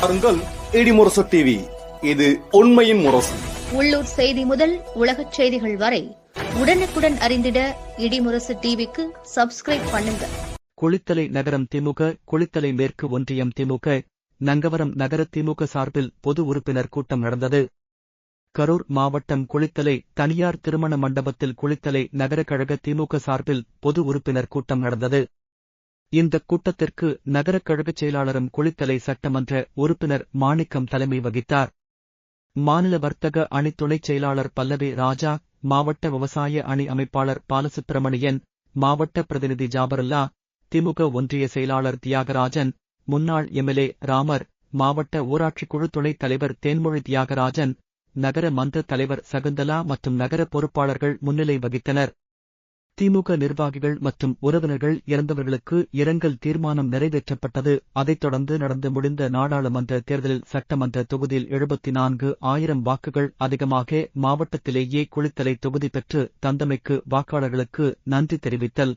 பாருங்கள் இடிமுரசு டிவி இது உண்மையின் முரசு. உள்ளூர் செய்தி முதல் உலகச் செய்திகள் வரை உடனுக்குடன் அறிந்திட இடிமுரசு டிவிக்கு சப்ஸ்கிரைப் பண்ணுங்க. குளித்தலை நகரம் திமுக குளித்தலை மேற்கு ஒன்றியம் திமுக நங்கவரம் நகர திமுக சார்பில் பொது உறுப்பினர் கூட்டம் நடந்தது. கரூர் மாவட்டம் குளித்தலை தனியார் திருமண மண்டபத்தில் குளித்தலை நகர கழக திமுக சார்பில் பொது உறுப்பினர் கூட்டம் நடந்தது. இந்த கூட்டத்திற்கு நகர கழகச் செயலாளரும் குளித்தலை சட்டமன்ற உறுப்பினர் மாணிக்கம் தலைமை வகித்தார். மாநில வர்த்தக அணி துணைச் செயலாளர் பல்லவி ராஜா மாவட்ட விவசாய அணி அமைப்பாளர் பாலசுப்பிரமணியன் மாவட்ட பிரதிநிதி ஜாபருல்லா திமுக ஒன்றிய செயலாளர் தியாகராஜன் முன்னாள் எம்எல்ஏ ராமர் மாவட்ட ஊராட்சி குழு துணைத் தலைவர் தேன்மொழி தியாகராஜன் நகர மன்ற தலைவர் சகுந்தலா மற்றும் நகர பொறுப்பாளர்கள் முன்னிலை வகித்தனர். திமுக நிர்வாகிகள் மற்றும் உறவினர்கள் இறந்தவர்களுக்கு இரங்கல் தீர்மானம் நிறைவேற்றப்பட்டது. அதைத் தொடர்ந்து நடந்து முடிந்த நாடாளுமன்ற தேர்தலில் சட்டமன்ற தொகுதியில் எழுபத்தி நான்கு ஆயிரம் வாக்குகள் அதிகமாக மாவட்டத்திலேயே குளித்தலை தொகுதி பெற்று தந்தமைக்கு வாக்காளர்களுக்கு நன்றி தெரிவித்தல்.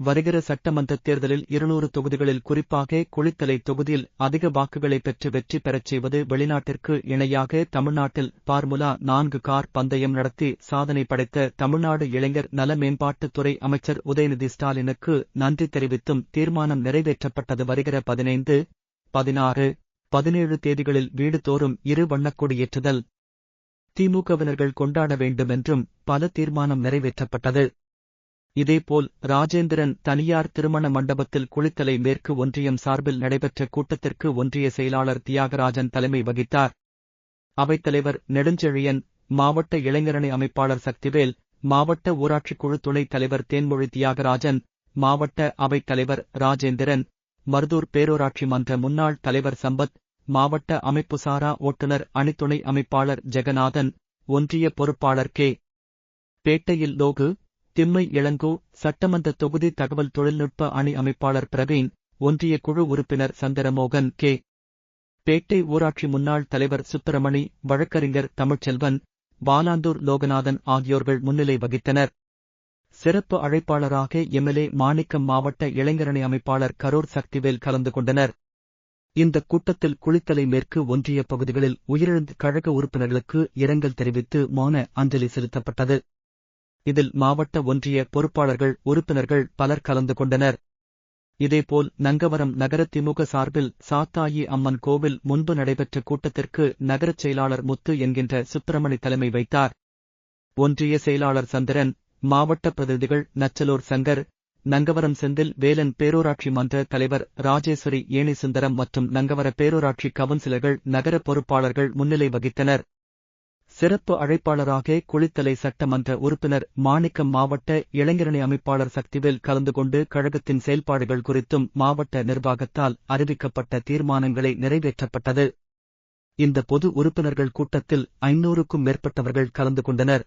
வருகிற சட்டமன்ற தேர்தலில் இருநூறு தொகுதிகளில் குறிப்பாக குளித்தலை தொகுதியில் அதிக வாக்குகளை பெற்று வெற்றி பெறச் செய்வது வெளிநாட்டிற்கு இணையாக தமிழ்நாட்டில் பார்முலா நான்கு கார் பந்தயம் நடத்தி சாதனை படைத்த தமிழ்நாடு இளைஞர் நல மேம்பாட்டுத் துறை அமைச்சர் உதயநிதி ஸ்டாலினுக்கு நன்றி தெரிவித்தும் தீர்மானம் நிறைவேற்றப்பட்டது. வருகிற பதினைந்து பதினாறு பதினேழு தேதிகளில் வீடுதோறும் இரு வண்ணக்கொடியேற்றுதல் திமுகவினர்கள் கொண்டாட வேண்டுமென்றும் பல தீர்மானம் நிறைவேற்றப்பட்டது. இதேபோல் ராஜேந்திரன் தனியார் திருமண மண்டபத்தில் குளித்தலை மேற்கு ஒன்றியம் சார்பில் நடைபெற்ற கூட்டத்திற்கு ஒன்றிய செயலாளர் தியாகராஜன் தலைமை வகித்தார். அவைத்தலைவர் நெடுஞ்செழியன் மாவட்ட இளைஞரணி அமைப்பாளர் சக்திவேல் மாவட்ட ஊராட்சிக் குழு துணைத் தலைவர் தேன்மொழி தியாகராஜன் மாவட்ட அவைத் தலைவர் ராஜேந்திரன் மருதூர் பேரூராட்சி மன்ற முன்னாள் தலைவர் சம்பத் மாவட்ட அமைப்புசாரா ஓட்டுநர் அணித்துணை அமைப்பாளர் ஜெகநாதன் ஒன்றிய பொறுப்பாளர் கே. பேட்டையில் லோகு திம்மை இளங்கோ சட்டமன்ற தொகுதி தகவல் தொழில்நுட்ப அணி அமைப்பாளர் பிரவீன் ஒன்றிய குழு உறுப்பினர் சந்திரமோகன் கே. பேட்டை ஊராட்சி முன்னாள் தலைவர் சுப்பிரமணி வழக்கறிஞர் தமிழ்ச்செல்வன் பாலாந்தூர் லோகநாதன் ஆகியோர்கள் முன்னிலை வகித்தனர். சிறப்பு அழைப்பாளராக எம்எல்ஏ மாணிக்கம் மாவட்ட இளைஞரணி அமைப்பாளர் கரூர் சக்திவேல் கலந்து கொண்டனர். இந்த கூட்டத்தில் குளித்தலை மேற்கு ஒன்றிய பகுதிகளில் உயிரிழந்த கழக உறுப்பினர்களுக்கு இரங்கல் தெரிவித்து மௌன அஞ்சலி செலுத்தப்பட்டது. இதில் மாவட்ட ஒன்றிய பொறுப்பாளர்கள் உறுப்பினர்கள் பலர் கலந்து கொண்டனர். இதேபோல் நங்கவரம் நகர திமுக சார்பில் சாத்தாயி அம்மன் கோவில் முன்பு நடைபெற்ற கூட்டத்திற்கு நகரச் செயலாளர் முத்து என்கின்ற சுப்பிரமணி தலைமை வைத்தார். ஒன்றிய செயலாளர் சந்திரன் மாவட்ட பிரதிநிதிகள் நச்சலூர் சங்கர் நங்கவரம் செந்தில் வேலன் பேரூராட்சி மன்ற தலைவர் ராஜேஸ்வரி ஏணி சுந்தரம் மற்றும் நங்கவர பேரூராட்சி கவுன்சிலர்கள் நகர பொறுப்பாளர்கள் முன்னிலை வகித்தனர். சிறப்பு அழைப்பாளராக குளித்தலை சட்டமன்ற உறுப்பினர் மாணிக்கம் மாவட்ட இளைஞரணி அமைப்பாளர் சக்திவேல் கலந்து கொண்டு கழகத்தின் செயல்பாடுகள் குறித்தும் மாவட்ட நிர்வாகத்தால் அறிவிக்கப்பட்ட தீர்மானங்களை நிறைவேற்றப்பட்டது. இந்த பொது உறுப்பினர்கள் கூட்டத்தில் ஐநூறுக்கும் மேற்பட்டவர்கள் கலந்து கொண்டனர்.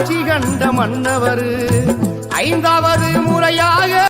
ஆட்சி கண்ட மன்னவர் ஐந்தாவது முறையாக